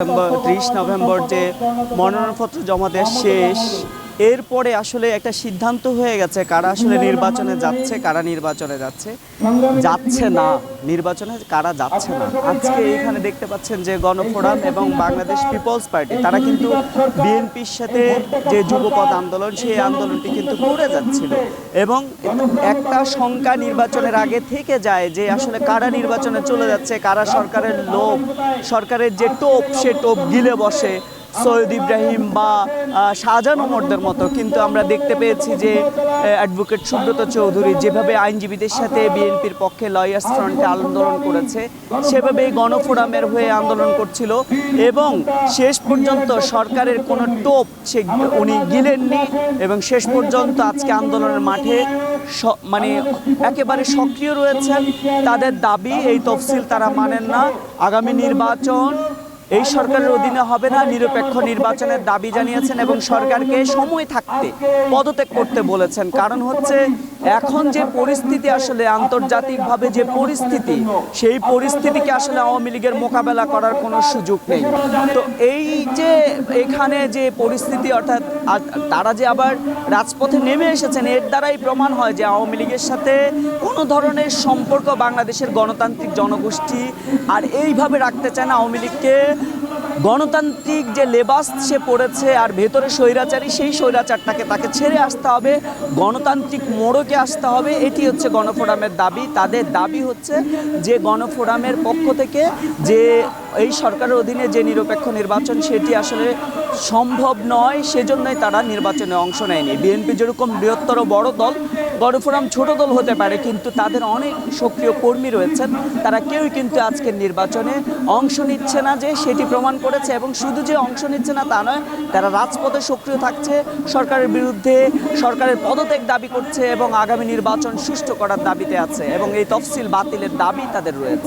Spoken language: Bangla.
নভেম্বর ত্রিশ নভেম্বর যে মনোনয়নপত্র জমা দেওয়া শেষ এরপরে আসলে একটা সিদ্ধান্ত হয়ে গেছে কারা আসলে নির্বাচনে যাচ্ছে, কারা নির্বাচনে যাচ্ছে। যাচ্ছে না, নির্বাচনে কারা যাচ্ছে না। আজকে এখানে দেখতে পাচ্ছেন যে গণফোরাম এবং বাংলাদেশ পিপলস পার্টি, তারা কিন্তু বিএনপির সাথে যে যুবপথ আন্দোলন, সেই আন্দোলনটি কিন্তু করে যাচ্ছিল। এবং একটা শঙ্কা নির্বাচনের আগে থেকে যায় যে আসলে কারা নির্বাচনে চলে যাচ্ছে, কারা সরকারের লোভ, সরকারের যে টোপ, সে টোপ গিলে বসে। সৈয়দ ইব্রাহিম বা শাহজাহান ওমরদের মতো। কিন্তু আমরা দেখতে পেয়েছি যে অ্যাডভোকেট সুব্রত চৌধুরী যেভাবে আইনজীবীদের সাথে বিএনপির পক্ষে লয়ার্স ফ্রন্টে আন্দোলন করেছে সেভাবে গণফোরামের হয়ে আন্দোলন করছিল এবং শেষ পর্যন্ত সরকারের কোনো টোপ সে উনি গিলেননি এবং শেষ পর্যন্ত আজকে আন্দোলনের মাঠে মানে একেবারে সক্রিয় রয়েছেন। তাদের দাবি, এই তফসিল তারা মানেন না। আগামী নির্বাচন এই সরকারের অধীনে হবে না। নিরপেক্ষ নির্বাচনের দাবি জানিয়েছেন এবং সরকারকে সময় থাকতে পদত্যাগ করতে বলেছেন। কারণ হচ্ছে এখন যে পরিস্থিতি আসলে আন্তর্জাতিকভাবে যে পরিস্থিতি সেই পরিস্থিতিকে আসলে আওয়ামী লীগের মোকাবেলা করার কোনো সুযোগ নেই। তো এই যে এখানে যে পরিস্থিতি অর্থাৎ তারা যে আবার রাজপথে নেমে এসেছেন এর দ্বারাই প্রমাণ হয় যে আওয়ামী লীগের সাথে কোনো ধরনের সম্পর্ক বাংলাদেশের গণতান্ত্রিক জনগোষ্ঠী আর এইভাবে রাখতে চায় না আওয়ামী লীগকে। গণতান্ত্রিক যে লেবাস সে পড়েছে আর ভেতরে স্বৈরাচারী, সেই স্বৈরাচারটাকে তাকে ছেড়ে আসতে হবে, গণতান্ত্রিক মোড়কে আসতে হবে, এটি হচ্ছে গণফোরামের দাবি। তাদের দাবি হচ্ছে যে গণফোরামের পক্ষ থেকে যে এই সরকারের অধীনে যে নিরপেক্ষ নির্বাচন সেটি আসলে সম্ভব নয়, সেজন্যই তারা নির্বাচনে অংশ নেয়নি। বিএনপি যেরকম বৃহত্তর বড় দল গণফোরাম ছোট দল হতে পারে, কিন্তু তাদের অনেক সক্রিয় কর্মী রয়েছেন। তারা কেউই কিন্তু আজকের নির্বাচনে অংশ নিচ্ছে না যে সেটি প্রমাণ করেছে এবং শুধু যে অংশ নিচ্ছে না তা নয়, তারা রাজপথে সক্রিয় থাকছে, সরকারের বিরুদ্ধে সরকারের পদত্যাগ দাবি করছে এবং আগামী নির্বাচন সুষ্ঠু করার দাবিতে আছে এবং এই তফসিল বাতিলের দাবি তাদের রয়েছে।